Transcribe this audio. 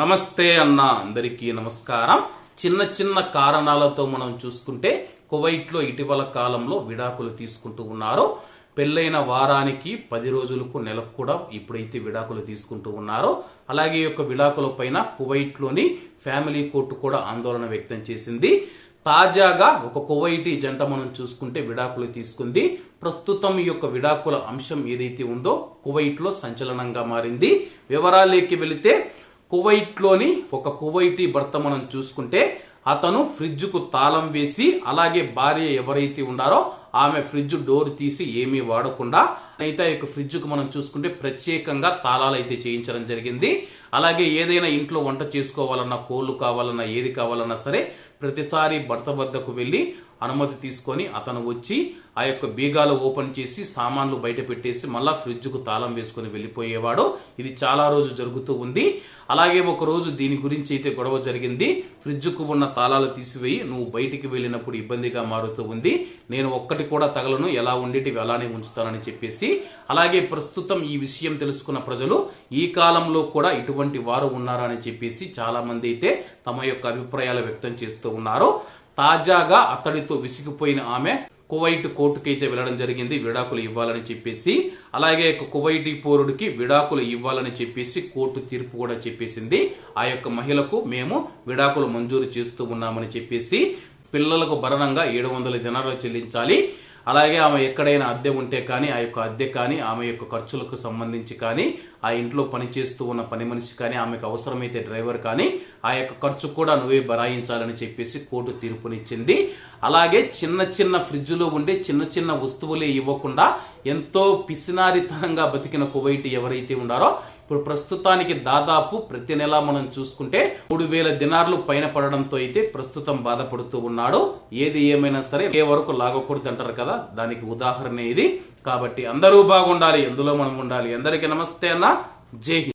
నమస్తే అన్న అందరికీ నమస్కారం. చిన్న చిన్న కారణాలతో మనం చూసుకుంటే కువైట్లో ఇటీవల కాలంలో విడాకులు తీసుకుంటూ ఉన్నారు. పెళ్ళైన వారానికి పది రోజులకు నెలకు కూడా ఇప్పుడైతే విడాకులు తీసుకుంటూ ఉన్నారో. అలాగే ఈ యొక్క విడాకుల పైన కువైట్లోని ఫ్యామిలీ కోర్టు కూడా ఆందోళన వ్యక్తం చేసింది. తాజాగా ఒక కువైటీ జంట మనం చూసుకుంటే విడాకులు తీసుకుంది. ప్రస్తుతం ఈ యొక్క విడాకుల అంశం ఏదైతే ఉందో కువైట్లో సంచలనంగా మారింది. వివరాలేకి వెళితే కువైట్లోని ఒక కువైటీ భర్త మనం చూసుకుంటే అతను ఫ్రిడ్జ్కు తాళం వేసి అలాగే భార్య ఎవరైతే ఉన్నారో ఆమె ఫ్రిడ్జ్ డోర్ తీసి ఏమీ వాడకుండా అయితే ఆ యొక్క ఫ్రిడ్జ్కు మనం చూసుకుంటే ప్రత్యేకంగా తాళాలు అయితే చేయించడం జరిగింది. అలాగే ఏదైనా ఇంట్లో వంట చేసుకోవాలన్నా కోళ్ళు కావాలన్నా ఏది కావాలన్నా సరే ప్రతిసారి భర్త వద్దకు వెళ్ళి అనుమతి తీసుకొని అతను వచ్చి ఆ యొక్క బీగాలు ఓపెన్ చేసి సామాన్లు బయట పెట్టేసి మళ్ళా ఫ్రిడ్జ్కు తాళం వేసుకుని వెళ్ళిపోయేవాడు. ఇది చాలా రోజు జరుగుతూ ఉంది. అలాగే ఒక రోజు దీని గురించి అయితే గొడవ జరిగింది. ఫ్రిడ్జ్కు ఉన్న తాళాలు తీసివేయి నువ్వు బయటికి వెళ్ళినప్పుడు ఇబ్బందిగా మారుతూ ఉంది. నేను ఒక్కటి కూడా తగలను ఎలా ఉండేటివి అలానే ఉంచుతానని చెప్పేసి. అలాగే ప్రస్తుతం ఈ విషయం తెలుసుకున్న ప్రజలు ఈ కాలంలో కూడా ఇటువంటి వారు ఉన్నారని చెప్పేసి చాలా మంది అయితే తమ యొక్క అభిప్రాయాలు వ్యక్తం చేస్తూ ఉన్నారు. తాజాగా అతడితో విసిగిపోయిన ఆమె కువైట్ కోర్టుకి అయితే వెళ్ళడం జరిగింది విడాకులు ఇవ్వాలని చెప్పేసి. అలాగే కువైట్ పౌరుడికి విడాకులు ఇవ్వాలని చెప్పేసి కోర్టు తీర్పు కూడా చెప్పేసింది. ఆ యొక్క మహిళకు మేము విడాకులు మంజూరు చేస్తూ ఉన్నామని చెప్పేసి పిల్లలకు భరణంగా ఏడు వందల దినాలు చెల్లించాలి. అలాగే ఆమె ఎక్కడైనా అద్దె ఉంటే కానీ ఆ యొక్క అద్దె కానీ ఆమె యొక్క ఖర్చులకు సంబంధించి కానీ ఆ ఇంట్లో పనిచేస్తూ ఉన్న పని మనిషి కానీ ఆమెకు అవసరమైతే డ్రైవర్ కానీ ఆ యొక్క ఖర్చు కూడా నువ్వే బరాయించాలని చెప్పేసి కోర్టు తీర్పునిచ్చింది. అలాగే చిన్న చిన్న ఫ్రిడ్జ్లో ఉండే చిన్న చిన్న వస్తువులే ఇవ్వకుండా ఎంతో పిసినారితనంగా బతికిన కువైట్ ఎవరైతే ఉండారో ఇప్పుడు ప్రస్తుతానికి దాదాపు ప్రతి నెల మనం చూసుకుంటే మూడు వేల దినార్లు పైన పడడంతో అయితే ప్రస్తుతం బాధపడుతూ ఉన్నాడు. ఏది ఏమైనా సరే ఏ వరకు లాగకూడదు అంటారు కదా దానికి ఉదాహరణ ఇది. కాబట్టి అందరూ బాగుండాలి ఎందులో మనం ఉండాలి. అందరికీ నమస్తే అన్న. జై హింద్.